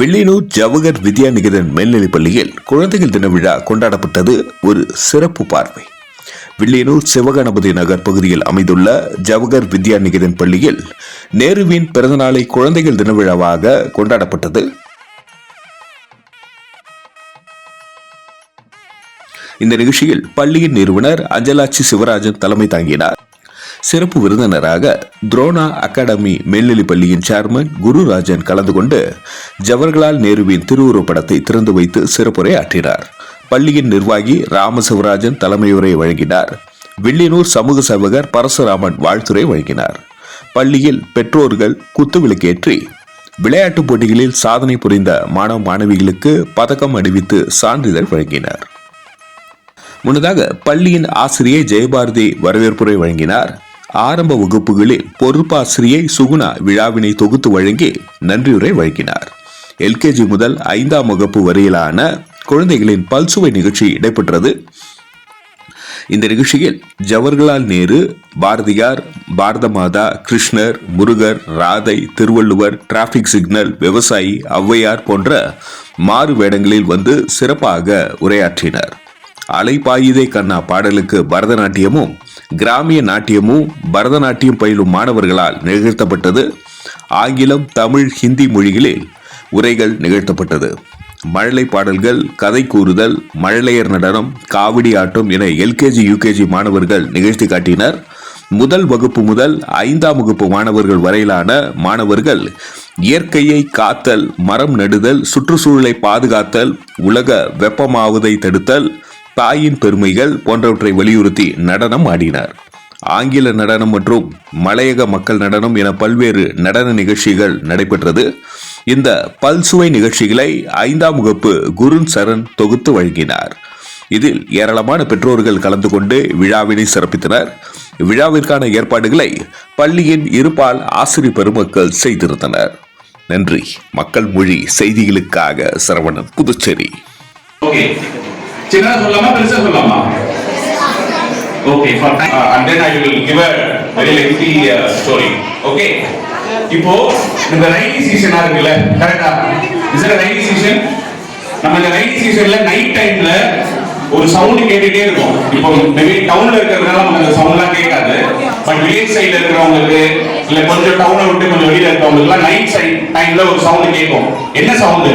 வெள்ளினூர் ஜவஹர் வித்யா நிகேதன் மேல்நிலைப் பள்ளியில் குழந்தைகள் தின விழா கொண்டாடப்பட்டது ஒரு சிறப்பு பார்வை. வில்லியனூர் சிவகணபதி நகர் பகுதியில் அமைந்துள்ள ஜவஹர் வித்யா நிகேதன் பள்ளியில் நேருவின் பிறந்தநாளை குழந்தைகள் தின விழாவாக கொண்டாடப்பட்டது. இந்த நிகழ்ச்சியில் பள்ளியின் நிறுவனர் அஞ்சலாட்சி சிவராஜன் தலைமை தாங்கினார். சிறப்பு விருந்தினராக துரோணா அகாடமி மேல்நிலைப் பள்ளியின் சேர்மன் குருராஜன் கலந்து கொண்டு ஜவஹர்லால் நேருவின் திருவுருவப் படத்தை திறந்து வைத்து சிறப்புரை ஆற்றினார் பள்ளியின் நிர்வாகி ராமசிவராஜன் தலைமையுரை வழங்கினார். வில்லியனூர் சமூக சேவகர் பரசுராமன் வாழ்த்துரை வழங்கினார். பள்ளியில் பெற்றோர்கள் குத்துவிளக்கேற்றி விளையாட்டுப் போட்டிகளில் சாதனை புரிந்த மாணவ மாணவிகளுக்கு பதக்கம் அணிவித்து சான்றிதழ் வழங்கினார். முன்னதாக பள்ளியின் ஆசிரியை ஜெயபாரதி வரவேற்புரை வழங்கினார். ஆரம்ப வகுப்புகளில் பொறுப்பாசிரியை சுகுணா விழாவினை தொகுத்து வழங்கி நன்றியுரை வழங்கினார். எல்கேஜி முதல் ஐந்தாம் வகுப்பு வரையிலான குழந்தைகளின் பல்சுவை நிகழ்ச்சி நடைபெற்றது இந்த நிகழ்ச்சியில் ஜவஹர்லால் நேரு பாரதியார் பாரத மாதா கிருஷ்ணர் முருகர் ராதை திருவள்ளுவர் டிராபிக் சிக்னல் விவசாயி ஔவையார் போன்ற மாறு வேடங்களில் வந்து சிறப்பாக உரையாற்றினர். அலைபாயுதே கண்ணா பாடலுக்கு பரதநாட்டியமும் கிராமிய நாட்டியமும் பரதநாட்டியம் பயிலும் மாணவர்களால் நிகழ்த்தப்பட்டது. ஆங்கிலம் தமிழ் ஹிந்தி மொழிகளில் உரைகள் நிகழ்த்தப்பட்டது. மழலை பாடல்கள் கதை கூறுதல் மழலையர் நடனம் காவடி ஆட்டம் என எல்கேஜி யூகேஜி மாணவர்கள் நிகழ்த்தி காட்டினர். முதல் வகுப்பு முதல் ஐந்தாம் வகுப்பு மாணவர்கள் வரையிலான மாணவர்கள் இயற்கையை காத்தல் மரம் நடுதல் சுற்றுச்சூழலை பாதுகாத்தல் உலக வெப்பமாவதை தடுத்தல் தாயின் பெருமைகள் போன்றவற்றை வலியுறுத்தி நடனம் ஆடினார். ஆங்கில நடனம் மற்றும் மலையக மக்கள் நடனம் என பல்வேறு நடன நிகழ்ச்சிகள் நடைபெற்றது. இந்த பல்சுவை நிகழ்ச்சிகளை ஐந்தாம் வகுப்பு குருன் சரண் தொகுத்து வழங்கினார். இதில் ஏராளமான பெற்றோர்கள் கலந்து கொண்டு விழாவினை சிறப்பித்தனர். விழாவிற்கான ஏற்பாடுகளை பள்ளியின் இருபால் ஆசிரியர் பெருமக்கள் செய்திருந்தனர். நன்றி. மக்கள் மொழி செய்திகளுக்காக சரவணன் புதுச்சேரி. சின்னதா சொல்லலாமா பெருசா சொல்லலாமா? Okay for and then I will give a very lengthy story okay இப்போ இந்த ரைனி சீசனா இருக்குல்ல? கரெக்டா இஸ் இட் ரைனி சீசன் நம்ம இந்த ரைனி சீசன்ல நைட் டைம்ல ஒரு சவுண்ட் கேட்டுட்டே இருக்கும். இப்போ மேபி டவுன்ல இருக்கிறதுனால நமக்கு அந்த சவுண்ட்லாம் கேட்காது. பட் வில்லேஜ் சைடுல இருக்கிறவங்களுக்கு இல்ல கொஞ்சம் டவுனை விட்டு கொஞ்சம் வெளியில இருக்கிறவங்களுக்கு நைட் சைட் டைம்ல ஒரு சவுண்ட் கேட்கும். என்ன சவுண்ட்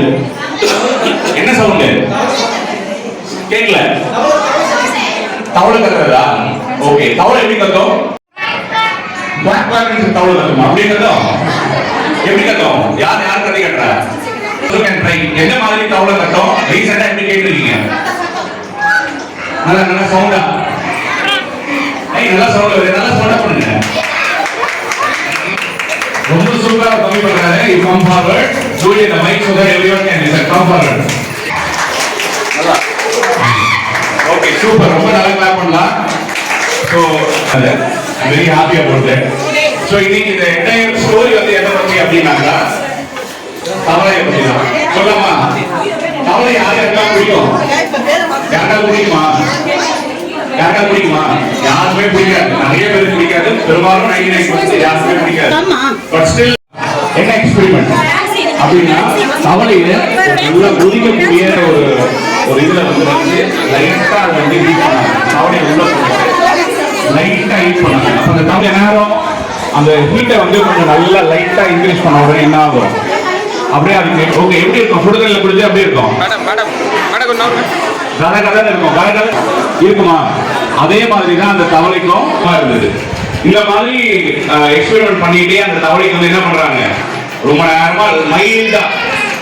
என்ன சவுண்ட் கேட்கல தவளை கத்துறதா ஓகே தவளை எப்படி கத்தும் குவாக் குவாக் தவளை கத்துமா அப்படி கத்தும் எப்படி கத்தும் யார் யார் கதை கட்டுறா? என்ன மாதிரி தவளை கத்தும் ரீசெண்டா எப்படி கேட்டிருக்கீங்க? நல்லா நல்லா சவுண்டா ஐய் நல்லா சவுண்ட் வருது. நல்லா சவுண்டா பண்ணுங்க. ரொம்ப சூப்பரா கம்மி பண்றாரு. You come forward to mic so that everyone can listen come forward super. ரொம்ப நல்லா கிளாப் பண்ணலாம். So very happy about that so இன்னைக்கு இந்த என்டையர் ஸ்டோரி வந்து எதை பத்தி அப்படின்னாக்கா தவளையை பத்தி தான். சொல்லலாமா? தவளை யார் யாருக்கா பிடிக்கும்? யாருக்கா பிடிக்குமா? யாருக்கா பிடிக்குமா? யாருமே பிடிக்காது. நிறைய பேருக்கு பிடிக்காது. பெரும்பாலும் நைன்டி நைன் யாருக்குமே பிடிக்காது. பட் ஸ்டில் அப்படின்னா தவளையில உள்ள குதிக்கக்கூடிய ஒரு ஒரு இதுல வந்து வந்து லைட்டா அதை வந்து ஹீட் பண்ணாங்க தவளையை உள்ள போட்டு லைட்டா ஹீட் பண்ணாங்க அப்ப அந்த தவளை என்ன ஆகும்? அந்த ஹீட்டை வந்து கொஞ்சம் நல்லா லைட்டா இன்க்ரீஸ் பண்ண உடனே என்ன ஆகும்? அப்படியே அதுக்கு ஓகே எப்படி இருக்கும்? சுடுதல்ல குடிச்சு அப்படியே இருக்கும்? Madam madam. கதை கதை இருக்கும். கதை கதை. இருக்குமா? அதே மாதிரி தான் அந்த தவளைக்கும் இருந்தது. இந்த மாதிரி எக்ஸ்பெரிமெண்ட் பண்ணிட்டே அந்த தவளைக்கு வந்து என்ன பண்றாங்க? ரொம்ப நேரமா மைல்டா.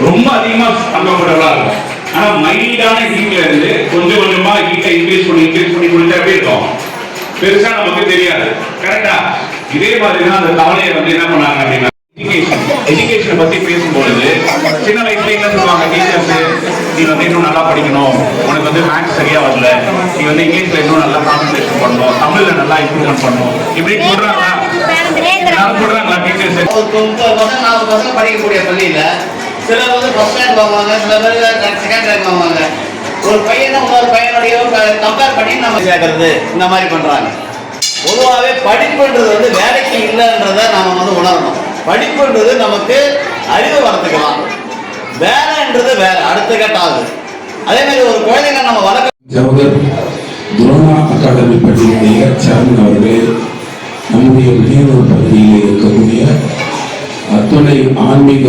ரொம்ப அதிகமா அங்கப்பட்டவளா இருக்கும் ஆனா மைல்டான ஹீட்ல இருந்து கொஞ்சம் கொஞ்சமா ஹீட்டை இன்க்ரீஸ் பண்ணி இன்க்ரீஸ் பண்ணி கொடுத்தா அப்படி இருக்கும். பெருசா நமக்கு தெரியாது. கரெக்டா இதே மாதிரி தான் அந்த தவளையை வந்து என்ன பண்ணாங்க அப்படின்னா எஜுகேஷன் பத்தி பேசும்பொழுது சின்ன வயசுல என்ன சொல்லுவாங்க டீச்சர்ஸ் நீ வந்து இன்னும் நல்லா படிக்கணும். உனக்கு வந்து மேக்ஸ் சரியா வரல. நீ வந்து இங்கிலீஷ்ல இன்னும் நல்லா கான்சன்ட்ரேஷன் பண்ணணும். தமிழ்ல நல்லா இம்ப்ரூவ்மெண்ட் பண்ணணும். இப்படி சொல்றாங்களா? சொல்றாங்களா டீச்சர்ஸ் ஒரு பசங்க நாலு பசங்க படிக்கக்கூடிய பள்ளியில சிலர் வந்து ஃபர்ஸ்ட் ரேங்க் வாங்குவாங்க சில பேர் செகண்ட் ரேங்க் வாங்குவாங்க ஒரு பையனை இன்னொரு பையனுடைய கம்பேர் பண்ணி நம்ம சேர்க்கறது இந்த மாதிரி பண்றாங்க. பொதுவாகவே படிப்புன்றது வந்து வேலைக்கு இல்லைன்றத நாம வந்து உணரணும். படிப்புன்றது நமக்கு அறிவு வளர்த்துக்கலாம். வேலைன்றது வேற அடுத்த கட்டம் அதே மாதிரி ஒரு குழந்தைங்க நம்ம வளர்க்க ஜவஹர் துரோணா அகாடமி பள்ளியுடைய சரண் அவர்களே நம்முடைய விழிப்புணர்வு பகுதியில் இருக்கக்கூடிய அத்துணை ஆன்மீக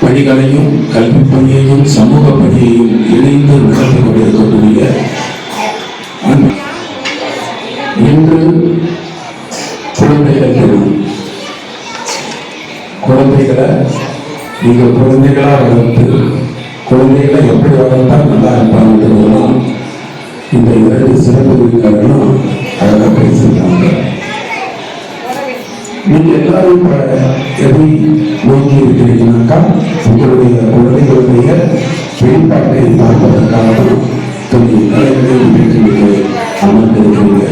பணிகளையும் கல்வி பணியையும் சமூக பணியையும் இணைந்து நடத்தி கொண்டிருக்கும் நீங்கள் குழந்தைகளாக வளர்த்து குழந்தைகளை எப்படி வளர்த்தால் நல்லா இருப்பாங்கன்றதுலாம் இந்த இரண்டு சிறப்பு விருந்தினர்களும் அழகாக பேசியிருக்காங்க. நீங்க எல்லாரும் எதை நோக்கி இருக்கிறீங்கனாக்கா உங்களுடைய குழந்தைகளுடைய வெளிப்பாட்டை பார்ப்பதற்காக தான் கொஞ்சம் வீட்டுக்கு அமர்ந்திருக்கிறீங்க.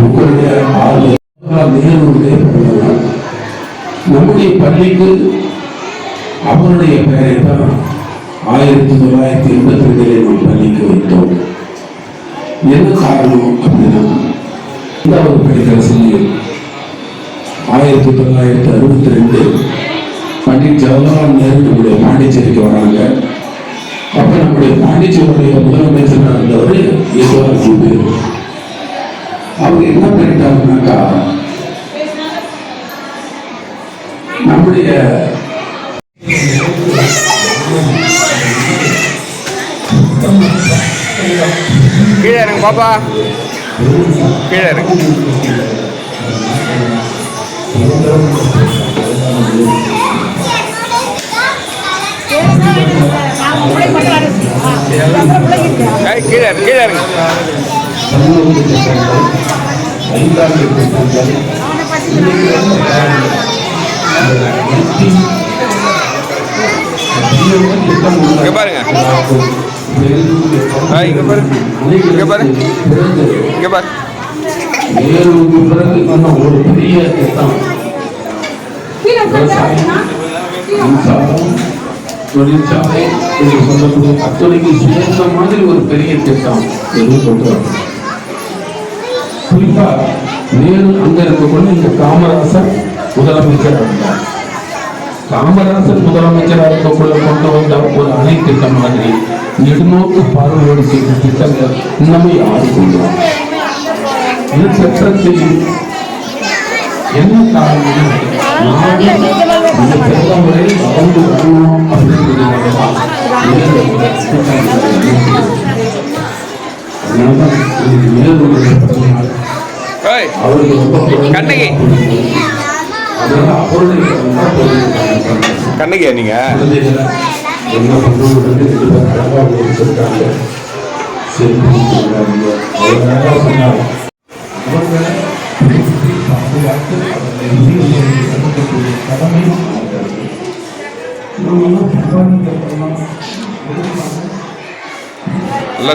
உங்களுடைய ஆர்வம் நேருடைய நம்முடைய பள்ளிக்கு அவருடைய பெயரை தான் ஆயிரத்தி தொள்ளாயிரத்தி எண்பத்தி ரெண்டிலே நாம் பள்ளிக்கு வைத்தோம். என்ன காரணம் அப்படின்னா ஒரு படிக்கிற சொல்லி ஆயிரத்தி தொள்ளாயிரத்தி அறுபத்தி ரெண்டு பண்டிட் ஜவஹர்லால் நேரு நம்முடைய பாண்டிச்சேரிக்கு வராங்க. அப்ப நம்முடைய பாண்டிச்சேரியுடைய முதலமைச்சராக இருந்தவர் யதுவராஜ் பேர். அவர் என்ன பண்ணிட்டாருனாக்கா நம்முடைய கீழே இறங்கு பாப்பா. கீழே இறங்கு. கீழே இறங்கு கீழே பாருங்க. இங்கே பாரு. இங்கே பாரு. இங்கே பாரு பிறகு ஒரு பெரிய திட்டம் தொழிற்சாலை என்று சொல்லக்கூடிய அத்தனைக்கு சேர்ந்த மாதிரி ஒரு பெரிய திட்டம் எதுவும் கொண்டு குறிப்பா நேரு அங்க இருக்கக்கூடிய இந்த காமராசர் முதலமைச்சர் இருந்தார் காமராசர் முதலமைச்சராக கொண்டு வந்த ஒரு அணை திட்டம் மாதிரி நெடுநோக்கு பார்வையோடு செய்த திட்டங்கள் கொண்டு வந்தாங்க? இது சட்டத்தில் என்ன காரணம் இந்த வளர்ந்து வரணும். கண்ணகி. கண்ணகியா நீங்க என்ன பண்ணுறது ரெண்டு பேர் அவர் சொன்னாங்க அவங்க பாதுகாத்து கடமை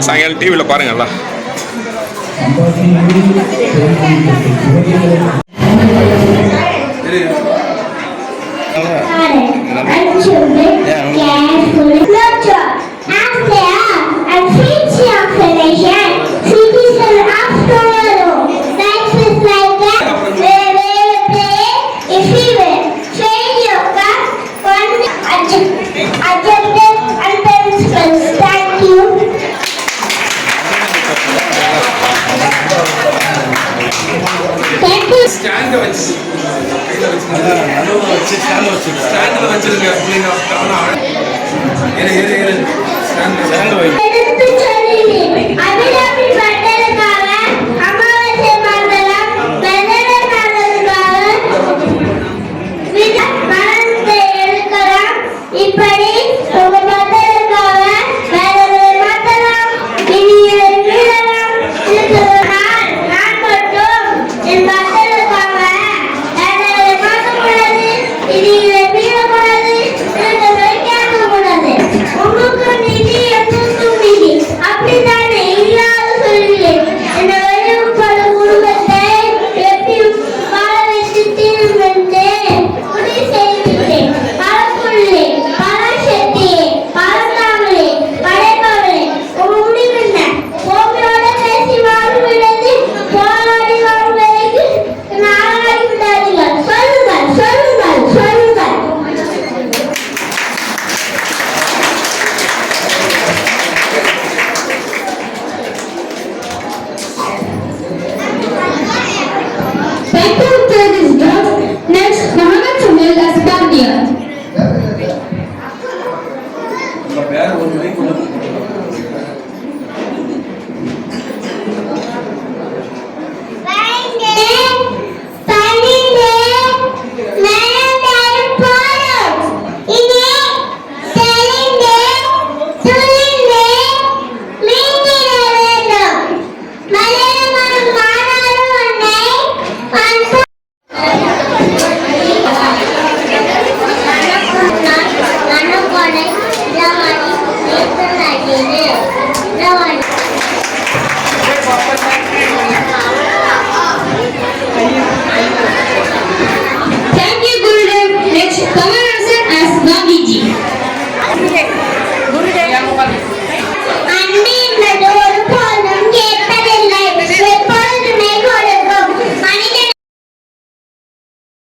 சாயங்காலம் டிவியில் பாருங்க எல்லாம் வச்சிருங்க பிள்ளைங்க